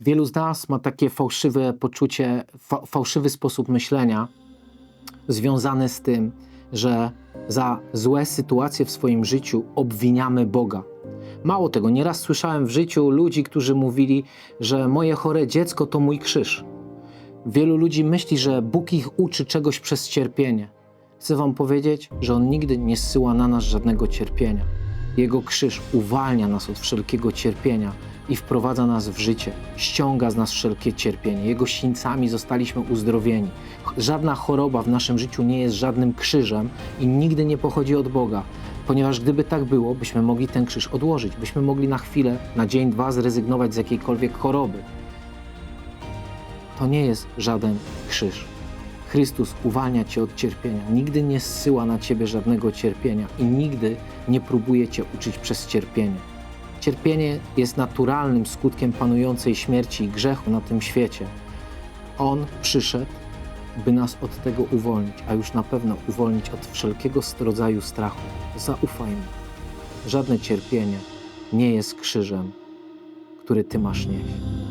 Wielu z nas ma takie fałszywe poczucie, fa fałszywy sposób myślenia związany z tym, że za złe sytuacje w swoim życiu obwiniamy Boga. Mało tego, nieraz słyszałem w życiu ludzi, którzy mówili, że moje chore dziecko to mój krzyż. Wielu ludzi myśli, że Bóg ich uczy czegoś przez cierpienie. Chcę Wam powiedzieć, że On nigdy nie zsyła na nas żadnego cierpienia. Jego krzyż uwalnia nas od wszelkiego cierpienia i wprowadza nas w życie, ściąga z nas wszelkie cierpienie. Jego sińcami zostaliśmy uzdrowieni. Żadna choroba w naszym życiu nie jest żadnym krzyżem i nigdy nie pochodzi od Boga, ponieważ gdyby tak było, byśmy mogli ten krzyż odłożyć, byśmy mogli na chwilę, na dzień, dwa zrezygnować z jakiejkolwiek choroby. To nie jest żaden krzyż. Chrystus uwalnia cię od cierpienia, nigdy nie zsyła na ciebie żadnego cierpienia i nigdy nie próbuje cię uczyć przez cierpienie. Cierpienie jest naturalnym skutkiem panującej śmierci i grzechu na tym świecie. On przyszedł, by nas od tego uwolnić, a już na pewno uwolnić od wszelkiego rodzaju strachu. Zaufaj mu. Żadne cierpienie nie jest krzyżem, który ty masz nieść.